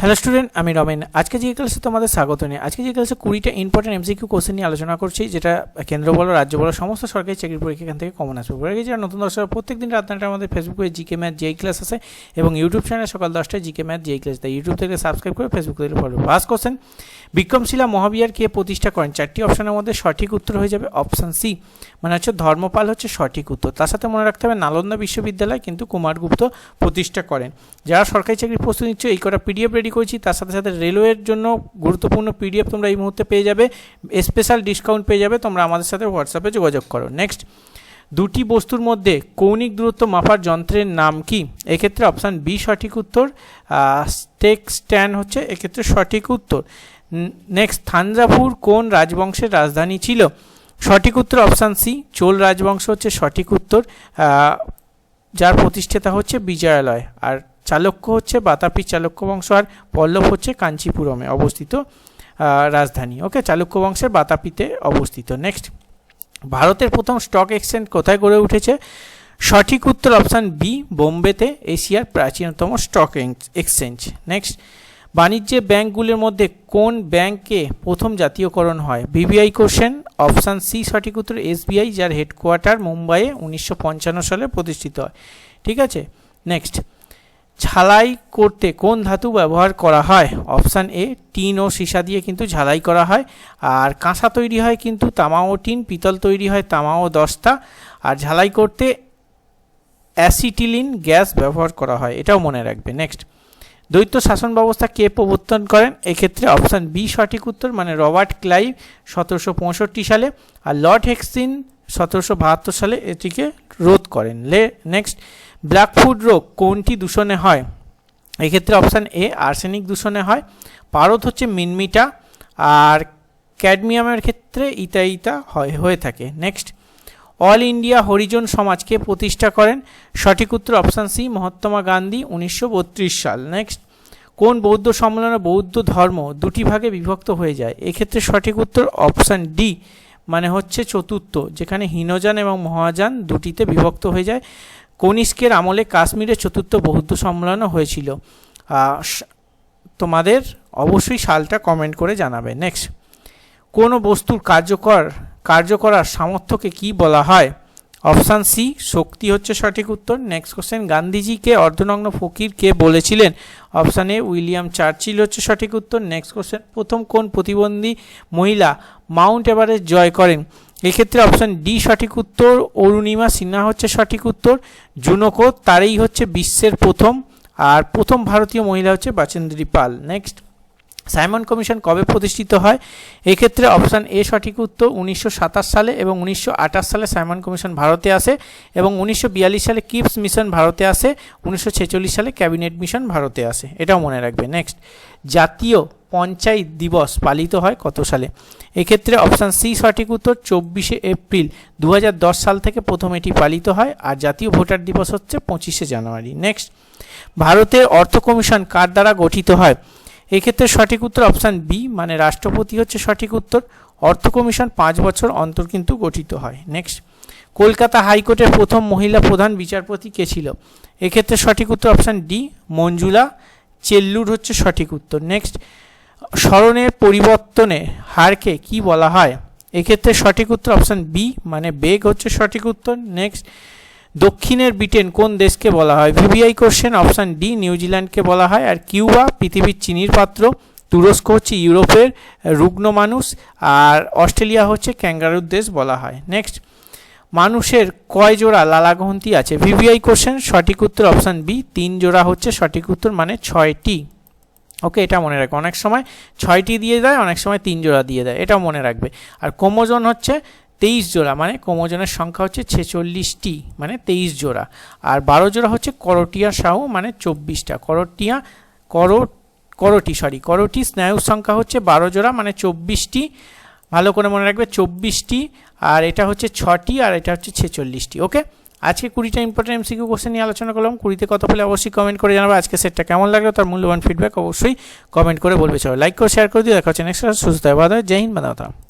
Hello student আমি রমেন। আজকে যে ক্লাসে তোমাদের স্বাগত নিয়ে, আজকে যে ক্লাসে কুড়িটা ইম্পর্টেন্ট এমসিকিউ কোশ্চেন নিয়ে আলোচনা করছি, যেটা কেন্দ্র বলো, রাজ্য বলো, সমস্ত সরকারি চাকরির পরীক্ষা এখান থেকে কমন আসবে। বলে গেছে নতুন দর্শক প্রত্যেক দিন রাত নয়টা আমাদের ফেসবুকে জিকে ম্যাথ যেই ক্লাস আছে এবং ইউটিউব চ্যানেলে সকাল দশটায় জিকে ম্যাথ যেই ক্লাস তাই ইউটিউব থেকে সাবস্ক্রাইব করে ফেসবুক থেকে follow first question Vikramshila Mahavihara কে প্রতিষ্ঠা করেন? চারটি অপশনের মধ্যে সঠিক উত্তর হয়ে যাবে অপশান সি মানে হচ্ছে ধর্মপাল হচ্ছে সঠিক উত্তর। তার সাথে মনে রাখতে হবে, নালন্দা বিশ্ববিদ্যালয় কিন্তু কুমারগুপ্ত প্রতিষ্ঠা করেন। যারা সরকারি চাকরির প্রস্তুতি নিচ্ছে, এই কটা পিডিএফ রেডি করেছি, তার সাথে সাথে রেলওয়ের জন্য গুরুত্বপূর্ণ পিডিএফ তোমরা এই মুহূর্তে পেয়ে যাবে স্পেশাল ডিসকাউন্ট পেয়ে যাবে, তোমরা আমাদের সাথে হোয়াটসঅ্যাপে যোগাযোগ করো। নেক্সট দুটি বস্তুর মধ্যে কৌণিক দূরত্ব মাপার যন্ত্রের নাম কি? এক্ষেত্রে অপশান বি সঠিক উত্তর স্টেক স্ট্যান্ড হচ্ছে এক্ষেত্রে সঠিক উত্তর। নেক্সট থাঞ্জাভুর কোন রাজবংশের রাজধানী ছিল? সঠিক উত্তর অপশান সি চোল রাজবংশ হচ্ছে সঠিক উত্তর যার প্রতিষ্ঠাতা হচ্ছে বিজয়ালয়। আর চালক্য হচ্ছে বাতাপি চালুক্য বংশ আর পল্লব হচ্ছে কাঞ্চিপুরমে অবস্থিত রাজধানী। ওকে চালুক্য বংশের বাতাপিতে অবস্থিত। নেক্সট ভারতের প্রথম স্টক এক্সচেঞ্জ কোথায় গড়ে উঠেছে? সঠিক উত্তর অপশান বি বোম্বেতে এশিয়ার প্রাচীনতম স্টক এক্সচেঞ্জ নেক্সট বাণিজ্যে ব্যাংকগুলির মধ্যে কোন ব্যাংকে প্রথম জাতীয়করণ হয়? বিবিআই কোশ্চেন অপশান সি সঠিক উত্তর এসবিআই যার হেডকোয়ার্টার মুম্বাইয়ে উনিশশো পঞ্চান্ন সালে প্রতিষ্ঠিত হয়। ঠিক আছে? নেক্সট ঝালাই করতে কোন ধাতু ব্যবহার করা হয়? অপশান এ, টিন ও সীসা দিয়ে কিন্তু ঝালাই করা হয়। আর কাঁসা তৈরি হয় কিন্তু তামা ও টিন, পিতল তৈরি হয় তামা ও দস্তা। আর ঝালাই করতে অ্যাসিটিলিন গ্যাস ব্যবহার করা হয়, এটাও মনে রাখবে। নেক্সট। দ্বৈত শাসন ব্যবস্থা কে প্রবর্তন করেন? এক্ষেত্রে অপশান বি, সঠিক উত্তর মানে রবার্ট ক্লাইভ, সতেরোশো পঁয়ষট্টি সালে। আর লর্ড হেক্সিন, সতেরোশো বাহাত্তর সালে এটিকে রোধ করেন। লে, নেক্সট। ব্ল্যাকফুড রোগ কোনটি দূষণে হয়? এক্ষেত্রে অপশান এ, আর্সেনিক দূষণে হয়। পারদ হচ্ছে মিনমিটা আর ক্যাডমিয়ামের ক্ষেত্রে ইতা ইতা হয়, হয়ে থাকে। নেক্সট, অল ইন্ডিয়া হরিজন সমাজকে প্রতিষ্ঠা করেন। সঠিক উত্তর অপশান সি, মহাত্মা গান্ধী, উনিশশো বত্রিশ সাল। নেক্সট, কোন বৌদ্ধ সম্মেলনে বৌদ্ধ ধর্ম দুটি ভাগে বিভক্ত হয়ে যায়? এক্ষেত্রে সঠিক উত্তর অপশান ডি মানে হচ্ছে চতুর্থ, যেখানে হীনযান এবং মহাযান দুটিতে বিভক্ত হয়ে যায়। কনিষ্কের আমলে কাশ্মীরে চতুর্থ বৌদ্ধ সম্মেলনও হয়েছিল। তোমাদের অবশ্যই সালটা কমেন্ট করে জানাবে। নেক্সট কোনো বস্তুর কার্যকর কার্য করার সামর্থ্যকে কি বলা হয়? অপশান সি শক্তি হচ্ছে সঠিক উত্তর। নেক্সট কোশ্চেন গান্ধীজিকে অর্ধনগ্ন ফকির কে বলেছিলেন? অপশান এ উইলিয়াম চার্চিল হচ্ছে সঠিক উত্তর। নেক্সট কোশ্চেন প্রথম কোন প্রতিবন্ধী মহিলা মাউন্ট এভারেস্ট জয় করেন? এক্ষেত্রে অপশান ডি সঠিক উত্তর, অরুণিমা সিনহা হচ্ছে সঠিক উত্তর, জুনকো তারই হচ্ছে বিশ্বের প্রথম, আর প্রথম ভারতীয় মহিলা হচ্ছে Bachendri Pal. Next Simon commission কবে প্রতিষ্ঠিত হয়? এক্ষেত্রে অপশান এ সঠিক উত্তর উনিশশো সাতাশ সালে এবং উনিশশো আঠাশ সালে সাইমন কমিশন ভারতে আসে এবং উনিশশো বিয়াল্লিশ সালে কিপস মিশন ভারতে আসে, উনিশশো ছেচল্লিশ সালে ক্যাবিনেট মিশন ভারতে আসে। এটাও মনে রাখবে। নেক্সট। জাতীয় পঞ্চায়েত দিবস পালিত হয় কত সালে? এক্ষেত্রে অপশান সি সঠিক উত্তর, চব্বিশে এপ্রিল দু হাজার দশ সাল থেকে প্রথম এটি পালিত হয় আর জাতীয় ভোটার দিবস হচ্ছে পঁচিশে জানুয়ারি। নেক্সট। ভারতের অর্থ কমিশন কার দ্বারা গঠিত হয়? এক্ষেত্রে সঠিক উত্তর অপশান বি মানে রাষ্ট্রপতি হচ্ছে সঠিক উত্তর। অর্থ কমিশন পাঁচ বছর অন্তর কিন্তু গঠিত হয়। নেক্সট কলকাতা হাইকোর্টের প্রথম মহিলা প্রধান বিচারপতি কে ছিল? এক্ষেত্রে সঠিক উত্তর অপশান ডি, মঞ্জুলা। চেল্লুর হচ্ছে সঠিক উত্তর। নেক্সট স্মরণের পরিবর্তনে হারকে কি বলা হয়? এক্ষেত্রে সঠিক উত্তর অপশান বি মানে বেগ হচ্ছে সঠিক উত্তর। নেক্সট দক্ষিণের ব্রিটেন কোন দেশকে বলা হয়? ভিভিআই কোশ্চেন অপশান ডি নিউজিল্যান্ডকে বলা হয়। আর কিউবা, পৃথিবীর চিনির পাত্র। তুরস্ক হচ্ছে ইউরোপের রুগ্ন মানুষ। আর অস্ট্রেলিয়া হচ্ছে ক্যাঙ্গারুর দেশ বলা হয়। নেক্সট মানুষের কয় জোড়া লালাগ্রন্থি আছে? ভিভিআই কোশ্চেন সঠিক উত্তর অপশান বি তিন জোড়া হচ্ছে সঠিক উত্তর মানে ছয়টি। ওকে এটা মনে রাখবে অনেক সময় ছয়টি দিয়ে দেয়, অনেক সময় তিন জোড়া দিয়ে দেয়। এটাও মনে রাখবে। আর ক্রোমোজোন হচ্ছে তেইশ জোড়া মানে ক্রোমোজোনের সংখ্যা হচ্ছে ছেচল্লিশটি মানে তেইশ জোড়া। আর বারো জোড়া হচ্ছে করটিয়া সাহু মানে চব্বিশটা। করটিয়া, কর, করটি সরি করটি স্নায়ুর সংখ্যা হচ্ছে বারো জোড়া মানে চব্বিশটি। ভালো করে মনে রাখবে, চব্বিশটি। আর এটা হচ্ছে ছটি, আর এটা হচ্ছে ছেচল্লিশটি, ওকে? আজকে কুড়িটা ইম্পর্টেন্ট এমসিকিউ কোশ্চেন নিয়ে আলোচনা করলাম। কুড়িতে কত পেলে অবশ্যই কমেন্ট করে জানাব। আজকে সেটটা কেমন লাগল তার মূল্যবান ফিডব্যাক অবশ্যই কমেন্ট করে বলবে। চলো লাইক করে শেয়ার করে দিয়ে দেখা হচ্ছে নেক্সট সুস্থ জয় হিন্দ বাদা